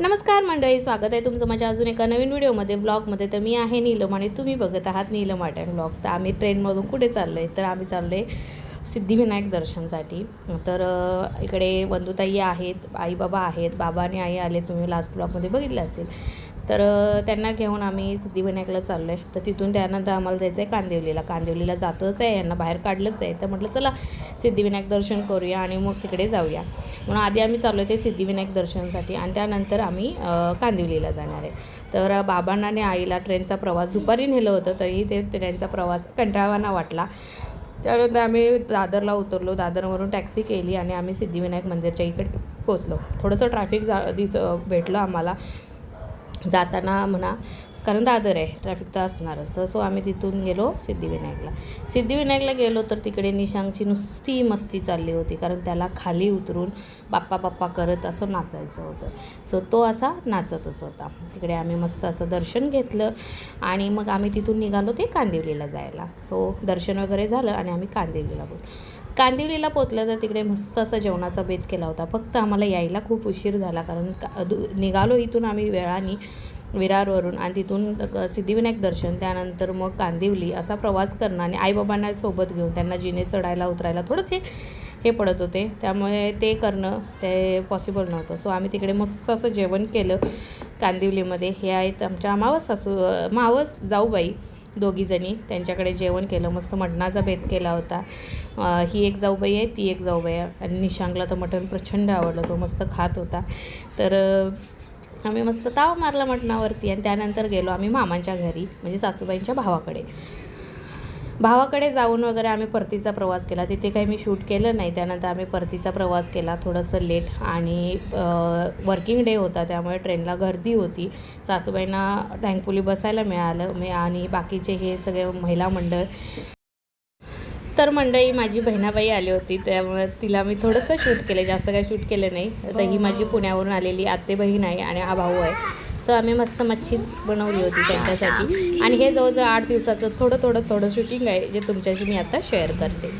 नमस्कार मंडळी स्वागत आहे तुमचं माझ्या अजून एका नवीन व्हिडिओमध्ये. ब्लॉगमध्ये तर मी आहे नीलम आणि तुम्ही बघत आहात नीलम आटॅन ब्लॉग. तर आम्ही ट्रेनमधून कुठे चाललो आहे तर आम्ही चाललो आहे सिद्धिविनायक दर्शनसाठी. तर इकडे बंधुताई आहेत आई बाबा आहेत बाबा आणि आई आले. तुम्ही लास्ट ब्लॉगमध्ये बघितलं असेल. तर त्यांना घेऊन आम्ही सिद्धिविनायकला चाललो आहे तर तिथून त्यानंतर आम्हाला जायचं आहे कांदिवलीला. कांदिवलीला जातोच आहे यांना बाहेर काढलंच आहे. तर म्हटलं चला सिद्धिविनायक दर्शन करूया आणि मग तिकडे जाऊया. म्हणून आधी आम्ही चाललो ते सिद्धिविनायक दर्शनसाठी आणि त्यानंतर आम्ही कांदिवलीला जाणार आहे. तर बाबांना आणि आईला ट्रेनचा प्रवास दुपारी नेलं होतं तरीही ते ट्रेनचा प्रवास कंटाळवाना वाटला. त्यानंतर आम्ही दादरला उतरलो. दादरवरून टॅक्सी केली आणि आम्ही सिद्धिविनायक मंदिरच्या इकडे पोचलो थोडंसं ट्रॅफिक जा दिस भेटलं आम्हाला. जाताना म्हणा कारण दादर आहे ट्रॅफिक तर असणारच. तर सो आम्ही तिथून गेलो सिद्धिविनायकला. सिद्धिविनायकला गेलो तर तिकडे निशांगची नुसती मस्ती चालली होती कारण त्याला खाली उतरून बाप्पा बाप्पा करत असं नाचायचं होतं. सो तो असा नाचतच होता. तिकडे आम्ही मस्त असं दर्शन घेतलं आणि मग आम्ही तिथून निघालो ते कांदिवलीला जायला. सो दर्शन वगैरे झालं आणि आम्ही कांदिवलीला बोलतो कांदिवलीला पोचलं तर तिकडे मस्त असा जेवणाचा बेत केला होता. फक्त आम्हाला यायला खूप उशीर झाला कारण का दु निघालो इथून आम्ही वेळाने विरारवरून आणि तिथून सिद्धिविनायक दर्शन त्यानंतर मग कांदिवली असा प्रवास करणं आणि आईबाबांना सोबत घेऊन त्यांना जिने चढायला उतरायला थोडंसे हे पडत होते. त्यामुळे ते करणं ते पॉसिबल नव्हतं. सो आम्ही तिकडे मस्त असं जेवण केलं कांदिवलीमध्ये. हे आहेत आमच्या मावस सासू मावस जाऊबाई दोघीजणी त्यांच्याकडे जेवण केलं मस्त मटणाचा बेत केला होता. ही एक जाऊबाई आहे ती एक जाऊबाई आहे. आणि निशांगला तर मटण प्रचंड आवडलं तो मस्त खात होता. तर आम्ही मस्त ताव मारला मटणावरती आणि त्यानंतर गेलो आम्ही मामांच्या घरी म्हणजे सासूबाईंच्या भावाकडे. भावाकडे जाऊन वगैरे आम्ही परतीचा प्रवास केला. तिथे काही मी शूट केलं नाही. त्यानंतर आम्ही परतीचा प्रवास केला. थोडंसं लेट आणि वर्किंग डे होता. त्यामुळे ट्रेनला गर्दी होती. सासूबाईंना थँकफुली बसायला मिळालं. मी आणि बाकीचे हे सगळे महिला मंडळ. तर मंडळी माझी बहिणाबाई आली होती. त्यामुळे तिला मी थोडंसं शूट केलं. जास्त काही शूट केलं नाही. तर ही माझी पुण्यावरून आलेली आत्ते बहीण आहे आणि हा भाऊ आहे. तर आम्ही मस्त मच्छी बनवली होती त्यांच्यासाठी. आणि हे जवळजवळ आठ दिवसाचं थोडं थोडं थोडं शूटिंग आहे जे तुमच्याशी मी आता शेअर करते.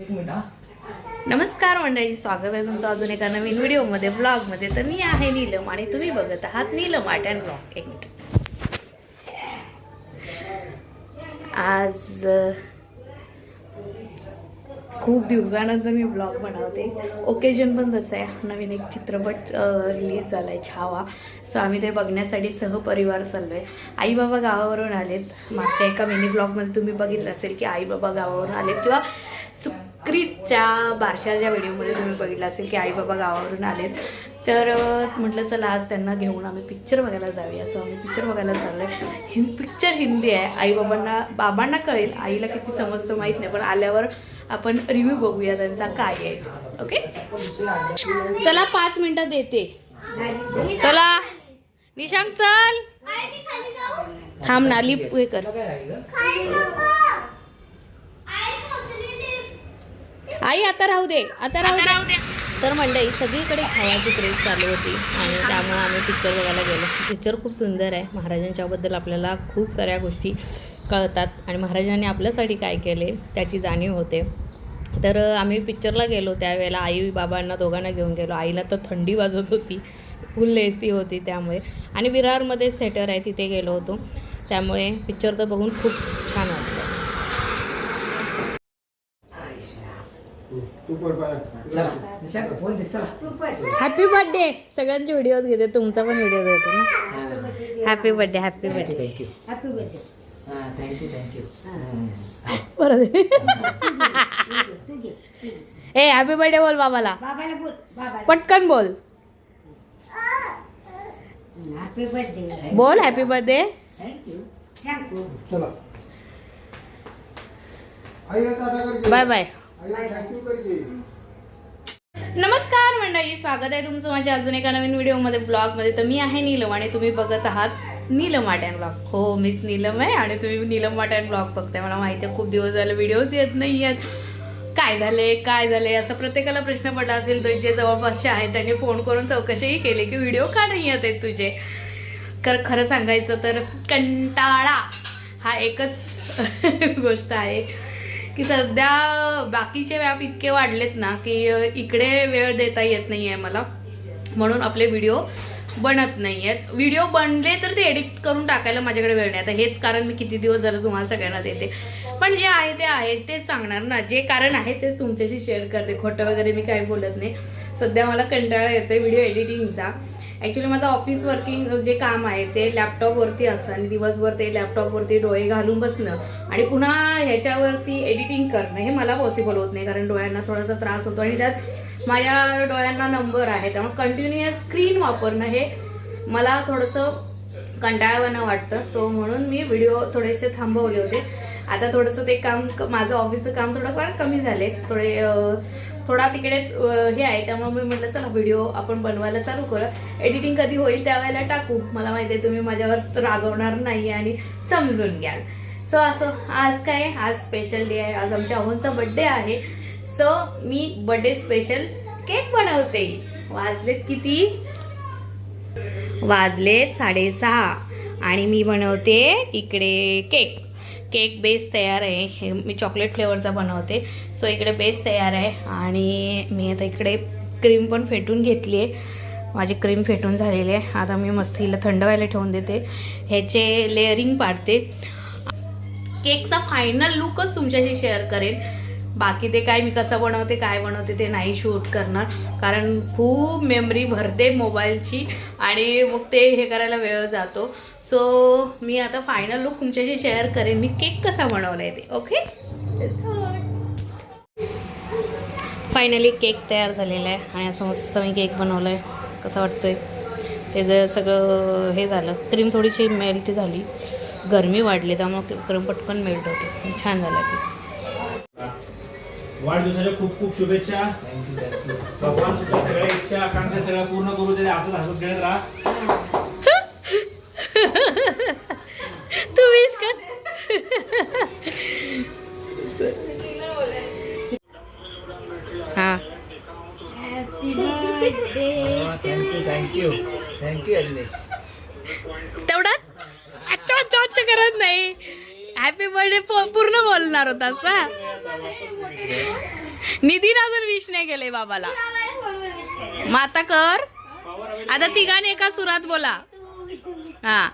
एक मिनिट नमस्कार मंडळी स्वागत आहे तुमचं अजून एका नवीन व्हिडिओमध्ये ब्लॉगमध्ये तर मी आहे नीलम आणि तुम्ही बघत आहात नीलम आर्ट अँड ब्लॉग. एक मिनिट. आज खूप दिवसानंतर मी ब्लॉग बनवते. ओकेजन पण तसं आहे. नवीन एक चित्रपट रिलीज झाला आहे छावा. सो आम्ही ते बघण्यासाठी सहपरिवार चाललो आहे आई बाबा गावावरून आलेत. मागच्या एका मिनी ब्लॉगमध्ये तुम्ही बघितलं असेल की आई बाबा गावावरून आलेत किंवा सुक्रीतच्या बारशाच्या व्हिडिओमध्ये तुम्ही बघितलं असेल की आई बाबा गावावरून आलेत. तर म्हटलं चला आज त्यांना घेऊन आम्ही पिक्चर बघायला जाऊया. असं आम्ही पिक्चर बघायला चाललो आहे हिं पिक्चर हिंदी आहे. आई बाबांना बाबांना कळेल. आईला किती समजतं माहीत नाही. पण आल्यावर आपण रिव्ह्यू बघूया त्यांचा काय आहे ओके चला पाच मिनिटं देते. चला. निशांक चल. थांब ना लिप हे कर. आई आता राहू दे आता राहू दे. तर मंडळी सगळीकडे खावाची क्रेज चालू होती आणि त्यामुळे आम्ही पिक्चर बघायला गेलो. पिक्चर खूप सुंदर आहे. महाराजांच्याबद्दल आपल्याला खूप साऱ्या गोष्टी कळतात आणि महाराजांनी आपल्यासाठी काय केले त्याची जाणीव होते. तर आम्ही पिक्चरला गेलो त्यावेळेला आई बाबांना दोघांना घेऊन गेलो. आईला तर थंडी वाजत होती. फुल ए सी होती त्यामुळे. आणि विरारमध्ये थिएटर आहे तिथे गेलो होतो. त्यामुळे पिक्चर तर बघून खूप छान वाटलं. हॅपी बर्थडे सगळ्यांचे व्हिडिओज घेते तुमचा पण व्हिडिओ घेते ना. Happy birthday happy birthday thank you हा थँक्यू थँक्यू परत ए हॅपी बर्थडे बोल बाबाला बाबाला बोल बाबा पटकन बोल हॅपी बर्थडे बोल हॅपी बर्थडे बाय बाय नमस्कार मंडळी स्वागत आहे तुमचं माझ्या अजून एका नवीन व्हिडिओमध्ये ब्लॉगमध्ये तर मी आहे नीलम आणि तुम्ही बघत आहात नीलम आर्ट अँड ब्लॉग हो मीच नीलम आहे आणि तुम्ही नीलम आर्ट अँड ब्लॉग बघताय. मला माहिती आहे खूप दिवस झाले व्हिडिओज येत नाही आहेत काय झाले काय झाले असं प्रत्येकाला प्रश्न पडला असेल तर जे जवळपासचे आहेत त्यांनी फोन करून चौकशीही केली की व्हिडिओ का नाही येत आहेत तुझे? तर खरं सांगायचं तर कंटाळा हा एकच गोष्ट आहे. की सध्या बाकीचे व्याप इतके वाढलेत ना की इकडे वेळ देता येत नाही आहे मला. म्हणून आपले व्हिडिओ बनत नाही आहेत व्हिडिओ बनले तर ते एडिट करून टाकायला माझ्याकडे वेळ नाही. आता हेच कारण मी किती दिवस झालं तुम्हाला सगळ्यांना देते. पण जे आहे ते आहे. तेच सांगणार ना. जे कारण आहे तेच तुमच्याशी शेअर करते. खोटं वगैरे मी काही बोलत नाही. सध्या मला कंटाळा येतोय. व्हिडिओ एडिटिंगचा ॲक्च्युली माझं ऑफिस वर्किंग जे काम आहे ते लॅपटॉपवरती असतं आणि दिवसभर ते लॅपटॉपवरती डोळे घालून बसणं आणि पुन्हा ह्याच्यावरती एडिटिंग करणं हे मला पॉसिबल होत नाही. कारण डोळ्यांना थोडासा त्रास होतो आणि त्यात माझ्या डोळ्यांना नंबर आहे त्यामुळे कंटिन्युअस स्क्रीन वापरणं हे मला थोडंसं कंटाळवाणं वाटतं. सो म्हणून मी व्हिडिओ थोडेसे थांबवले होते. आता थोडंसं ते काम माझं ऑफिसचं काम थोडंफार कमी झाले. थोडे थोडा तिकडे हे आहे त्यामुळे मी म्हटलं चला व्हिडिओ आपण बनवायला चालू करू एडिटिंग कधी होईल त्यावेळेला टाकू. मला माहिती आहे तुम्ही माझ्यावर रागवणार नाही आणि समजून घ्याल. सो असं आज काय आहे? आज स्पेशल डे आहे. आज आमच्या अहोंचा बड्डे आहे. सो मी बड्डे स्पेशल केक बनवते. वाजलेत किती? वाजलेत साडेसहा. आणि मी बनवते इकडे केक केक बेस तयार आहे. हे मी चॉकलेट फ्लेवरचा बनवते. सो इकडे बेस तयार आहे. आणि मी आता इकडे क्रीम पण फेटून घेतली आहे. माझी क्रीम फेटून झालेली आहे. आता मी मस्त हिला थंड व्हायला ठेवून देते. ह्याचे लेअरिंग पाडते. केकचा फायनल लुकच तुमच्याशी शेअर करेन. बाकी ते काय मी कसं बनवते काय बनवते ते नाही शूट करणार. कारण खूप मेमरी भरते मोबाईलची आणि मग ते हे करायला वेळ जातो. सो मी आता फायनल लुक तुमच्याशी शेअर करेन. मी केक कसा बनवला आहे ते ओके फायनली केक तयार झालेला आहे आणि असं मस्त मी केक बनवला आहे कसं वाटतोय? त्याचं सगळं हे झालं क्रीम थोडीशी मेल्ट झाली. गरमी वाढली त्यामुळे क्रीम पटकन मेल्ट होते. छान झालं ते वाढदिवसाच्या खूप खूप शुभेच्छा. भगवान तुमच्या सगळ्या इच्छा आकांक्षा सगळ्या पूर्ण करू दे असंच हसत खेळत राहा. तू विश कर. हा. थँक्यू थँक्यू थँक्यू अनिलेश तेवढाच अच्छा अच्छा अच्छा करत नाही. हॅपी बर्थडे पूर्ण बोलणार होतास ना. निधीन अजून विश नाही केले बाबाला. मग आता कर. आता तिघांनी एका सुरात बोला. हा.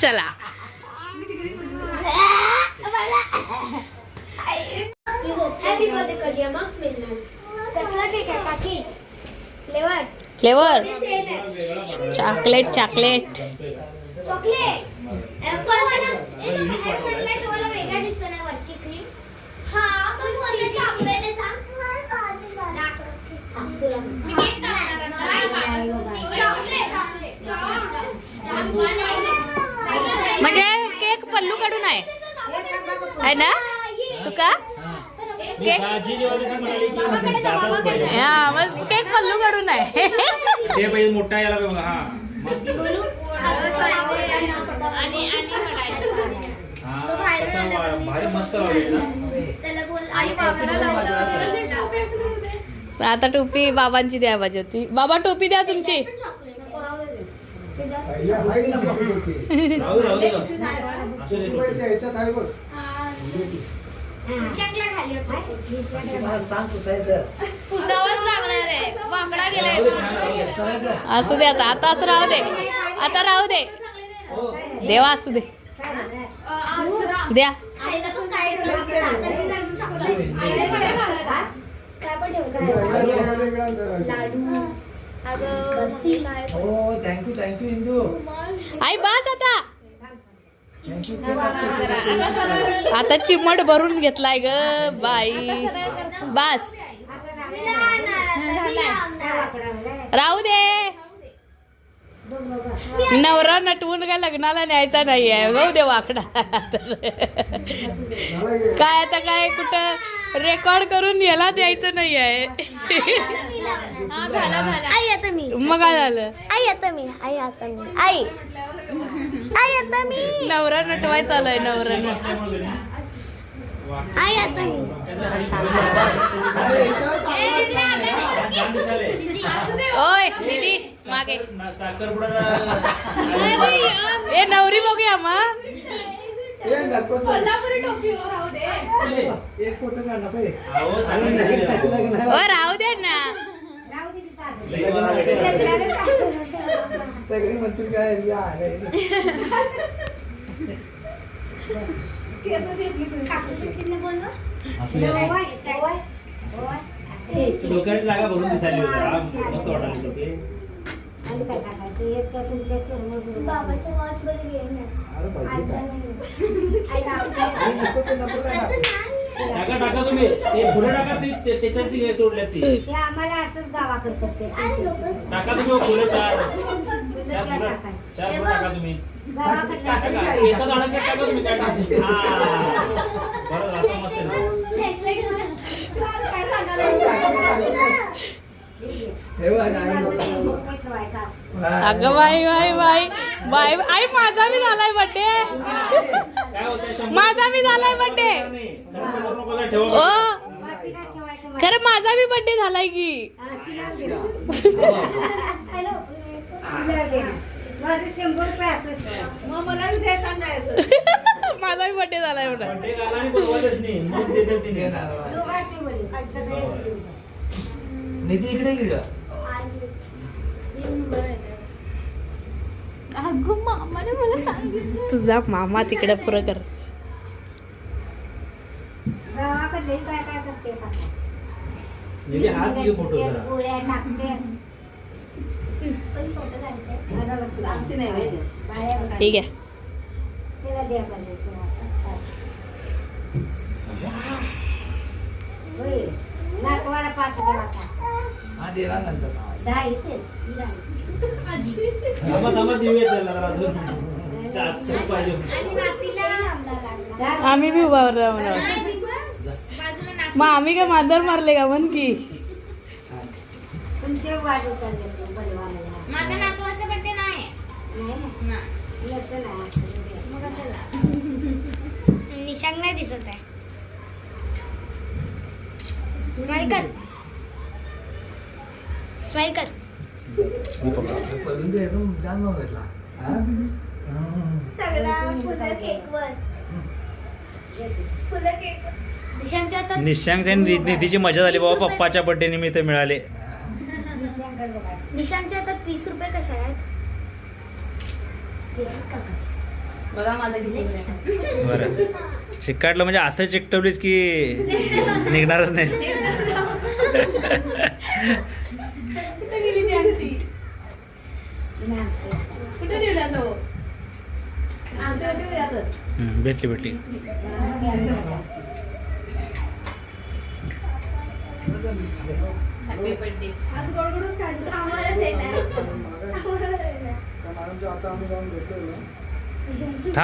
चला. हॅपी बर्थडे करूया मग? मिळणार कसला केक आहे काकी. Flavour. Flavour. Chocolate chocolate. Chocolate. तुम्हाला वेगळा दिसतो ना वरची क्रीम हा पण वरची चॉकलेट आहे सांग. दाखव. तुला. Chocolate, chocolate. म्हणजे केक पल्लू काढून आहे. आहे ना? तू का मी केक हा मग केक पल्लू काढून आहे ते पाहिजे मोठा याला पाहिजे हा. मस्त. हा आता टोपी बाबांची द्या पाहिजे होती बाबा टोपी द्या तुमची. शकला खाली. पुसावाच लागणार आहे. वाकडा गेलाय. असू दे आता आता असं राहू दे. आता राहू दे. हो. देवा असू दे. द्या. हो thank you thank you Indu. आई बस आता. आता चिमट भरून घेतलाय ग बाई. बस. राहू दे. नवरा नटवून काय लग्नाला न्यायचा नाही आहे जाऊ दे वाकडा? काय आता काय कुठं रेकॉर्ड करून याला द्यायचं नाही आहे मग काय झालं? आई आता मी. आई आता मी. आई आई. आता मी नवरा नटवाय चालू नवरा आई आता मी. ओय दिदी मागे साखरपुडा मग ये गणपत कोल्हापुरी टोपी वर राहू दे एक फोटो काढला पाहिजे अहो, आणि चांगलं लग्न- झालं. लग्न ओ आहे. राहू दे ना सगळी म्हणतील काय या आलंय. डोक्याची जागा भरून दिसायली होती. हा, मस्त वाटायला ते. टाका टाका तुम्ही. ते पुढे टाका ते ते- त्याच्याच ती जोडल्यात ती. आम्हाला असंच गावाकडे टाका तुम्ही फुलं चार चार फुलं चार फुलं टाका तुम्ही. गावाकडे टाका केसात अडकत टाका तुम्ही काय टाका. हा. बरं आता मस्त आहे. हे बघ, आई. बघ. ठेवायचा अगं बाई बाई बाई. बाई आई माझा बी झालाय बड्डे काय होतंय शंभर- माझा बी झालाय बड्डे नाही, खर्च करू नको जरा ठेवा ओ. खरं माझा बी बड्डे झालाय की. माझे शंभर रुपये असंच माझा बड्डे आणि नाही. मग. निधी इकडे अगं मामाने मला सांगितलं. तुझा मामा तिकडे पुरं कर. गावाकडले काय काय करते काका? निधी हाच घे फोटो ते जरा पोळ्या टाकते. पण फोटो काढते. बाया बघा. ठीक आहे. हा. आम्ही बी उभा नाती. मग आम्ही काय मांजर मारले का म्हण की? निशांग नाही दिसत आहे. स्माइल कर. कर. निधीची मजा झाली बाबा पप्पाच्या बर्थडे निमित्त मिळाले. निशांगच्या हातात वीस रुपये कशा आहेत? बरं. चिकाटलं म्हणजे असं चिकटवलीस की निघणारच नाही. हम्म, भेटली भेटली. आम्हाला देणार. आम्हाला देणार. आता आम्ही जाऊन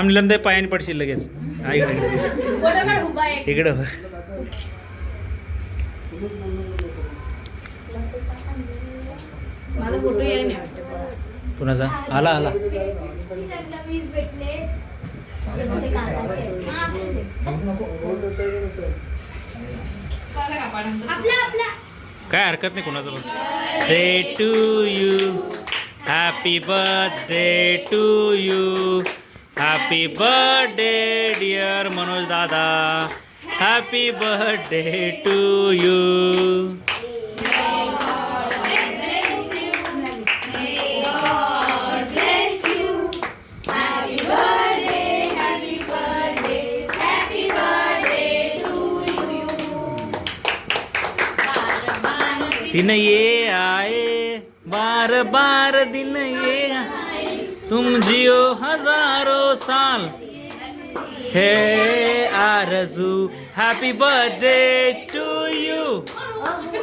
निलम ते पायाने पडशील लगेच. इकडे हो. कुणाचा? आला आला. काय हरकत नाही कुणाचं पण. To you happy birthday to you happy birthday dear Manoj दादा happy birthday to you bless you. बार दिन ये। तुम जियो हजारो साल। हे आरजू happy birthday to you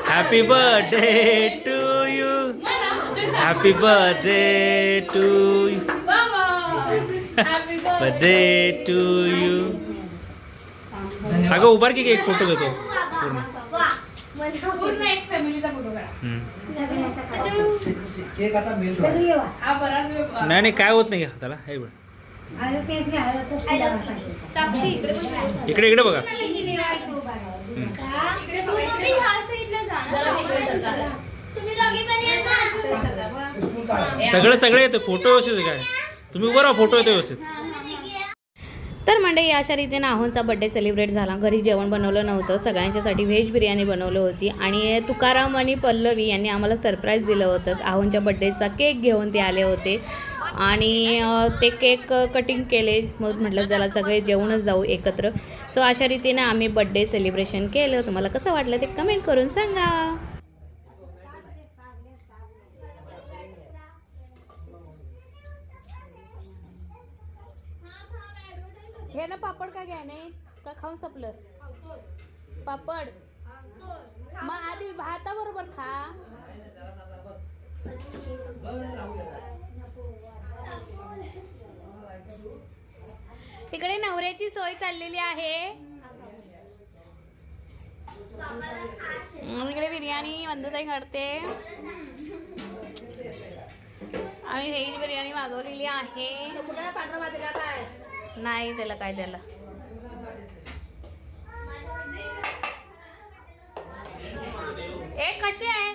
happy birthday to you happy birthday to you birthday to you अगं उभार की एक फोटो घेतो पूर्ण एक फॅमिलीचा फोटो काढा. नाही नाही काय होत नाही हाताला? हे बघ. इकडे. इकडे इकडे बघा. सगळं सगळं येतं. फोटो व्यवस्थित काय तुम्ही उभं राहा फोटो येतो व्यवस्थित. तर मंडळी अशा रीतीने आहोंचा बड्डे सेलिब्रेट झाला. घरी जेवण बनवलं नव्हतं. सगळ्यांच्यासाठी व्हेज बिर्याणी बनवलं होती. आणि तुकाराम आणि पल्लवी यांनी आम्हाला सरप्राईज दिलं होतं. आहोंच्या बड्डेचा केक घेऊन ते आले होते. आणि ते केक कटिंग केले. मग म्हटलं जरा सगळे जेवणच जाऊ एकत्र. सो अशा रीतीने आम्ही बड्डे सेलिब्रेशन केलं. तुम्हाला कसं वाटलं ते कमेंट करून सांगा. हे ना पापड का घ्या नाही का खाऊन संपलं? पापड. मग आधी भाताबरोबर खा. तिकडे नवऱ्याची सोय चाललेली आहे. इकडे बिर्याणी मंदुताई करते. आम्ही व्हेज बिर्याणी मागवलेली आहे. नाही त्याला काय त्याला ए कसे आहे?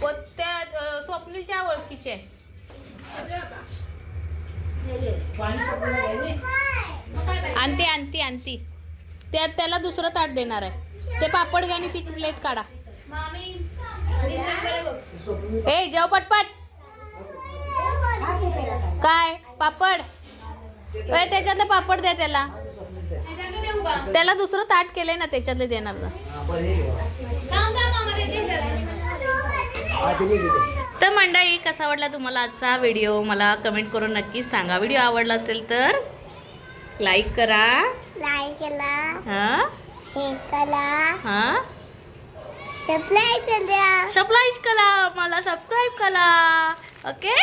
प- त्या स्वप्नीलच्या ओळखीचे. आणते आणते आणते त्यात त्याला दुसरं ताट देणार आहे. ते पापड घ्या आणि ती प्लेट काढा. ए जेव पटपट. काय? पापड? त्याच्यातले पापड द्या त्याला. त्याला दुसरं ताट केलंय ना त्याच्यातले देणार ना. तर मंडळी कसा वाटला तुम्हाला आजचा व्हिडिओ? मला कमेंट करून नक्कीच सांगा. व्हिडिओ आवडला असेल तर लाईक करा. लाईक हा? शेअर करा. हा? सबस्क्राईब करा. सबस्क्राईब करा. मला सबस्क्राईब करा. ओके